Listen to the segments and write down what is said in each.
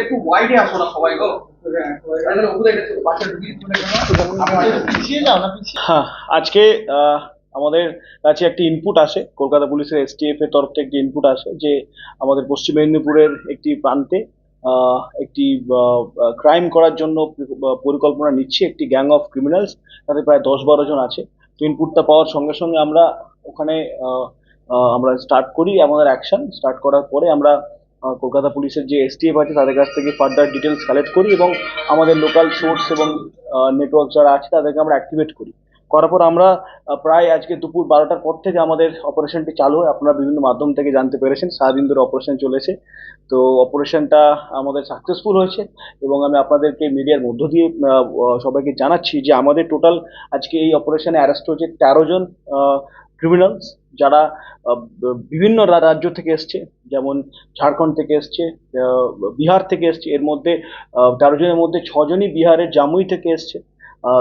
একটু ওয়াইডে আসো না সবাই গো। তাহলে ওগুলো একটা হ্যাঁ আজকে আমাদের কাছে একটি ইনপুট আসে। কলকাতা পুলিশের এসটিএফ এর তরফ থেকে একটি ইনপুট আসে যে আমাদের পশ্চিম মেদিনীপুরের একটি প্রান্তে একটি ক্রাইম করার জন্য পরিকল্পনা নিচ্ছে একটি গ্যাং অফ ক্রিমিনালস তাদের প্রায় দশ বারো জন আছে। তো ইনপুটটা পাওয়ার সঙ্গে সঙ্গে আমরা ওখানে আমরা স্টার্ট করি আমাদের অ্যাকশন স্টার্ট করার পরে আমরা কলকাতা পুলিশের যে এসটিএফ আছে তাদের কাছ থেকে ফার্দার ডিটেলস কালেক্ট করি এবং আমাদের লোকাল সোর্স এবং নেটওয়ার্ক যারা আছে তাদেরকে আমরা অ্যাক্টিভেট করি। করার পর আমরা প্রায় আজকে দুপুর বারোটার পর থেকে আমাদের অপারেশনটি চালু হয়। আপনারা বিভিন্ন মাধ্যম থেকে জানতে পেরেছেন, সারাদিন ধরে অপারেশন চলেছে। তো অপারেশনটা আমাদের সাকসেসফুল হয়েছে এবং আমি আপনাদেরকে মিডিয়ার মধ্য দিয়ে সবাইকে জানাচ্ছি যে আমাদের টোটাল আজকে এই অপারেশনে অ্যারেস্ট হয়েছে তেরো জন ক্রিমিনালস যারা বিভিন্ন রাজ্য থেকে এসছে যেমন ঝাড়খণ্ড থেকে এসছে বিহার থেকে এসছে এর মধ্যে আহ, তেরো জনের মধ্যে ছজনই বিহারের জামুই থেকে এসছে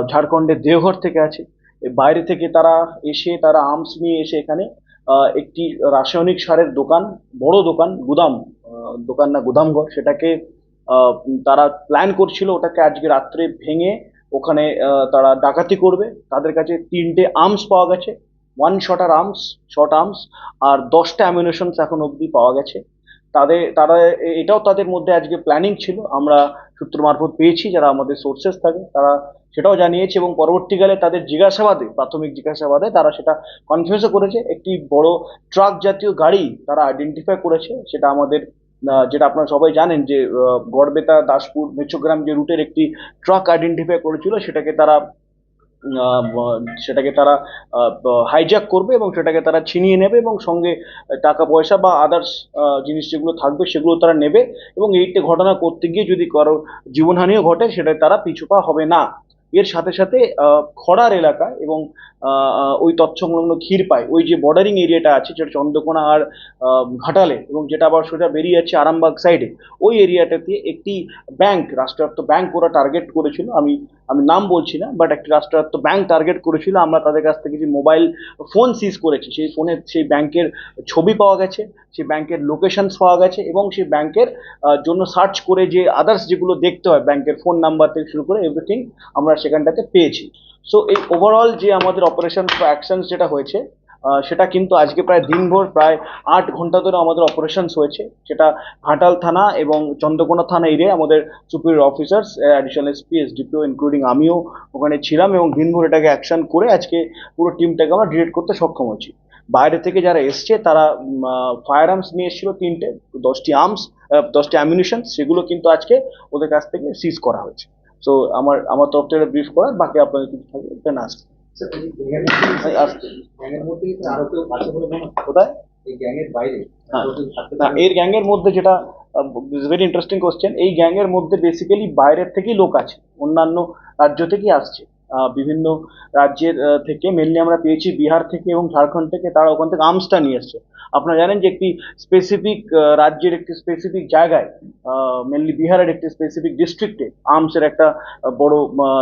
ঝাড়খণ্ডের দেওঘর থেকে আছে বাইরে থেকে তারা এসে তারা আর্মস নিয়ে এসে এখানে একটি রাসায়নিক সারের দোকান বড় দোকান গুদাম দোকান না গুদামঘর সেটাকে তারা প্ল্যান করছিল ওটাকে আজকে রাত্রে ভেঙে ওখানে তারা ডাকাতি করবে তাদের কাছে তিনটে আর্মস পাওয়া গেছে one shutter arms short arms আর দশটা অ্যামিনেশনস এখন অবধি পাওয়া গেছে। তাদের, তারা, এটাও তাদের মধ্যে আজকে প্ল্যানিং ছিল। আমরা সূত্র মারফত পেয়েছি, যারা আমাদের সোর্সেস থাকে, তারা সেটাও জানিয়েছে এবং পরবর্তীকালে তাদের জিজ্ঞাসাবাদে, প্রাথমিক জিজ্ঞাসাবাদে তারা সেটা কনফিউজও করেছে। একটি বড় ট্রাক জাতীয় গাড়ি তারা আইডেন্টিফাই করেছে। সেটা আমাদের যেটা আপনারা সবাই জানেন যে গড়বেতা, দাসপুর, মেচোগ্রাম যে রুটের একটি ট্রাক আইডেন্টিফাই করেছিল, সেটাকে তারা সেটাকে তারা হাইজ্যাক করবে এবং সেটাকে তারা ছিনিয়ে নেবে এবং সঙ্গে টাকা পয়সা বা আদার্স জিনিস যেগুলো থাকবে সেগুলো তারা নেবে এবং এইটা ঘটনা করতে গিয়ে যদি কারও জীবনহানিও ঘটে, সেটা তারা পিছুপা হবে না। এর সাথে সাথে খড়ার এলাকা এবং ওই তৎসংলগ্ন ক্ষীরপাই ওই যে বর্ডারিং এরিয়াটা আছে, যেটা চন্দ্রকোনা আর ঘাটালে এবং যেটা আবার সোজা বেরিয়ে যাচ্ছে আরামবাগ সাইডে ওই এরিয়াটাতে একটি ব্যাংক রাষ্ট্রায়ত্ত ব্যাংক ওরা টার্গেট করেছিল। আমি আমি নাম বলছি না বাট একটি রাষ্ট্রায়ত্ত ব্যাংক টার্গেট করেছিল, আমরা তাদের কাছ থেকে যে মোবাইল ফোন সিজ করেছি, সেই ফোনে সেই ব্যাংকের ছবি পাওয়া গেছে, সেই ব্যাংকের লোকেশনস পাওয়া গেছে, এবং সেই ব্যাংকের জন্য সার্চ করে যে আদার্স যেগুলো দেখতে হয় ব্যাংকের ফোন নাম্বার থেকে শুরু করে এভরিথিং আমরা সেখানটাতে পেয়েছি। সো এই ওভারঅল যে আমাদের অপারেশন অ্যাকশনস যেটা হয়েছে সেটা কিন্তু আজকে প্রায় দিনভর প্রায় আট ঘণ্টা ধরে আমাদের অপারেশনস হয়েছে। সেটা ঘাটাল থানা এবং চন্দ্রকোনা থানা এরিয়ায় আমাদের superior officers additional SP SDPO including আমিও ওখানে ছিলাম এবং দিনভর এটাকে অ্যাকশন করে আজকে পুরো টিমটাকে আমরা ডিরেক্ট করতে সক্ষম হয়েছি। বাইরে থেকে যারা এসছে, তারা ফায়ার আর্মস নিয়ে এসেছিল তিনটে, দশটি আর্মস দশটি অ্যামিউনিশন সেগুলো কিন্তু আজকে ওদের কাছ থেকে সিজ করা হয়েছে। সো আমার আমার তরফ থেকে ব্রিফ করা বাকি আপনাদের কিছু থাকবে দেন আসবে বলে মনে হয়? গ্যাংয়ের? এর মধ্যে যেটা ভেরি ইন্টারেস্টিং কোশ্চেন এই গ্যাংয়ের মধ্যে বেসিক্যালি বাইরের থেকেই লোক আছে। অন্যান্য রাজ্য থেকেই আসছে। বিভিন্ন রাজ্যের থেকে মেনলি আমরা পেয়েছি। বিহার থেকে এবং ঝাড়খণ্ড থেকে তারা ওখান থেকে আর্মসটা নিয়ে এসছে। আপনারা জানেন যে একটি স্পেসিফিক রাজ্যের একটি স্পেসিফিক জায়গায় মেনলি বিহারের একটি স্পেসিফিক ডিস্ট্রিক্টে আর্মসের একটা বড়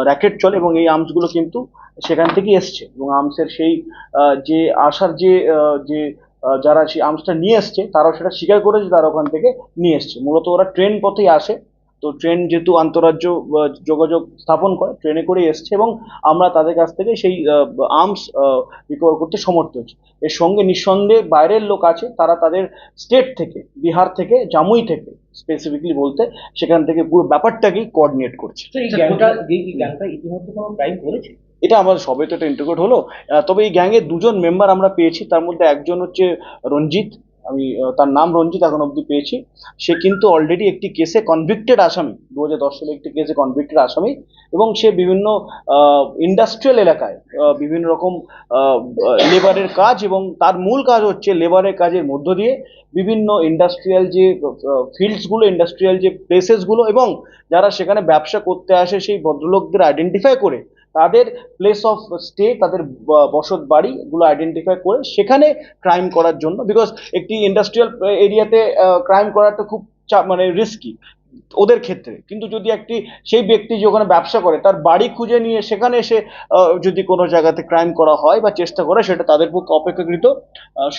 র্যাকেট চলে এবং এই আর্মসগুলো কিন্তু সেখান থেকেই এসছে এবং আর্মসের সেই যে আসার যে যে যারা সেই আর্মসটা নিয়ে এসছে, তারাও সেটা স্বীকার করেছে তারা ওখান থেকে নিয়ে এসছে। মূলত ওরা ট্রেন পথেই আসে। তো ট্রেন যেহেতু আন্তরাজ্য যোগাযোগ স্থাপন করে ট্রেনে করেই এসছে এবং আমরা তাদের কাছ থেকে সেই আর্মস রিকভার করতে সমর্থ হয়েছি। এর সঙ্গে নিঃসন্দেহে বাইরের লোক আছে তারা তাদের স্টেট থেকে বিহার থেকে জামুই থেকে স্পেসিফিকলি বলতে সেখান থেকে পুরো ব্যাপারটাকেই কোঅর্ডিনেট করছে। এই এই গ্যাংটা ইতিমধ্যে কোনো ক্রাইম করেছে? এটা আমার সবে তো এটা ইন্টারগ্রেট হলো। তবে এই গ্যাংয়ের দুজন মেম্বার আমরা পেয়েছি তার মধ্যে একজন হচ্ছে রঞ্জিত আমি তার নাম রঞ্জিত এখন অবধি পেয়েছি। সে কিন্তু অলরেডি একটি কেসে কনভিক্টেড আসামি। দু হাজার দশ সালে একটি কেসে কনভিক্টেড আসামি এবং সে বিভিন্ন ইন্ডাস্ট্রিয়াল এলাকায় বিভিন্ন রকম লেবারের কাজ এবং তার মূল কাজ হচ্ছে লেবারের কাজের মধ্য দিয়ে বিভিন্ন ইন্ডাস্ট্রিয়াল যে ফিল্ডসগুলো ইন্ডাস্ট্রিয়াল যে প্লেসেসগুলো এবং যারা সেখানে ব্যবসা করতে আসে সেই ভদ্রলোকদের আইডেন্টিফাই করে তাদের প্লেস অফ স্টে তাদের বসত বাড়ি এগুলো আইডেন্টিফাই করে সেখানে ক্রাইম করার জন্য বিকজ একটি ইন্ডাস্ট্রিয়াল এরিয়াতে ক্রাইম করাটা খুব মানে রিস্কি ওদের ক্ষেত্রে। কিন্তু যদি একটি সেই ব্যক্তি যে ওখানে ব্যবসা করে তার বাড়ি খুঁজে নিয়ে সেখানে এসে যদি কোনো জায়গাতে ক্রাইম করা হয় বা চেষ্টা করে সেটা তাদের পক্ষে অপেক্ষাকৃত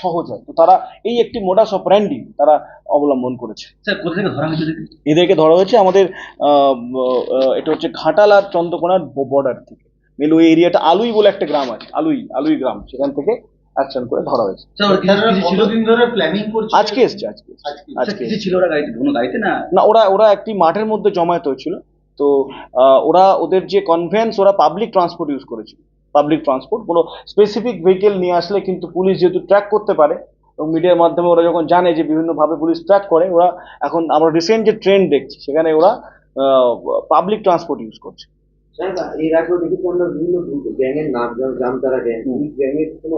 সহজ হয়। তো তারা এই একটি মোডাস অপারেন্ডি তারা অবলম্বন করেছে। এদেরকে? ধরা হয়েছে আমাদের এটা হচ্ছে ঘাটাল আর চন্দ্রকোনার বর্ডার থেকে। ওই এরিয়াটা আলুই বলে একটা গ্রাম আছে আলুই আলুই গ্রাম। সেখান থেকে অ্যাকশন করে ধরা হয়েছে। আজকে এসছে আজকে আজকে। ছিল ওরা গাড়িতে? কোনো গাড়িতে না? না ওরা ওরা একটি মাঠের মধ্যে জমায়েত হয়েছিল। তো ওরা ওদের যে কনভেন্স ওরা পাবলিক ট্রান্সপোর্ট ইউজ করেছিল। পাবলিক ট্রান্সপোর্ট কোনো স্পেসিফিক ভেহিকেল নিয়ে আসলে কিন্তু পুলিশ যেহেতু ট্র্যাক করতে পারে এবং মিডিয়ার মাধ্যমে ওরা যখন জানে যে বিভিন্নভাবে পুলিশ ট্র্যাক করে ওরা এখন আমরা রিসেন্ট যে ট্রেন্ড দেখছি সেখানে ওরা পাবলিক ট্রান্সপোর্ট ইউজ করছে। স্যার, এর আগেও দেখেছি আমরা বিভিন্ন গ্যাংয়ের নাম জামতারা গ্যাং গ্যাংয়ের কোনো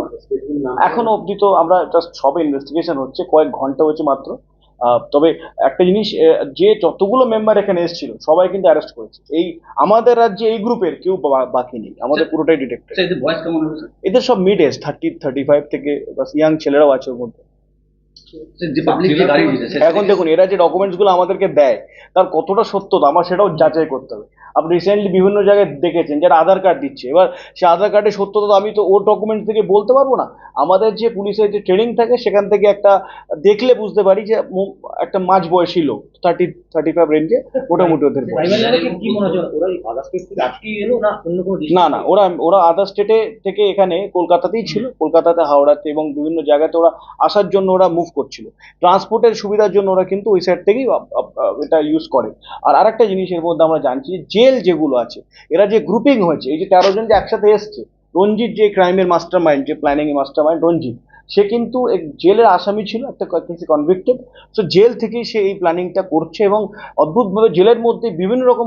নাম এখনও অবধি তো আমরা জাস্ট সবে ইনভেস্টিগেশন হচ্ছে কয়েক ঘণ্টা হয়েছে মাত্র। আহ, তবে একটা জিনিস যে যতগুলো মেম্বার এখানে এসেছিল সবাই কিন্তু অ্যারেস্ট করেছে। এই আমাদের রাজ্যে এই গ্রুপের কেউ বা- বাকি নেই। আমাদের পুরোটাই ডিটেক্টেড এদের বয়স কেমন হবে এদের সব mid age thirty thirty five থেকে বাস ইয়াং ছেলেরাও আছে ওর মধ্যে। স্যার, এখন দেখুন এরা যে ডকুমেন্টসগুলো আমাদেরকে দেয় তার কতটা সত্যতা আমার সেটাও যাচাই করতে হবে। আপনি রিসেন্টলি বিভিন্ন জায়গায় দেখেছেন যারা আধার কার্ড দিচ্ছে। এবার সে আধার কার্ডের সত্যতা তো আমি তো ওর ডকুমেন্টস থেকে বলতে পারব না। আমাদের যে পুলিশের যে ট্রেনিং থাকে সেখান থেকে একটা দেখলে বুঝতে পারি যে একটা মাঝ বয়সী লোক থার্টি থার্টি ফাইভ রেঞ্জে মোটামুটি ওদের না না ওরা ওরা আদার স্টেটে থেকে এখানে কলকাতাতেই ছিল। কলকাতাতে হাওড়াতে এবং বিভিন্ন জায়গাতে ওরা আসার জন্য ওরা মুভ করছিল। ট্রান্সপোর্টের সুবিধার জন্য ওরা কিন্তু ওই সাইড থেকেই এটা ইউজ করে। আর আরেকটা জিনিসের মধ্যে আমরা জানছি যে জেল যেগুলো আছে, এরা যে গ্রুপিং হয়েছে, এই যে তেরো জন যে একসাথে এসছে, রঞ্জিত যে ক্রাইমের মাস্টার মাইন্ড যে প্ল্যানিং এর মাস্টার মাইন্ড রঞ্জিত, সে কিন্তু এক জেলের আসামি ছিল, একটা কনভিক্টেড সো জেল থেকেই সে এই প্ল্যানিংটা করছে এবং অদ্ভুতভাবে জেলের মধ্যে বিভিন্ন রকম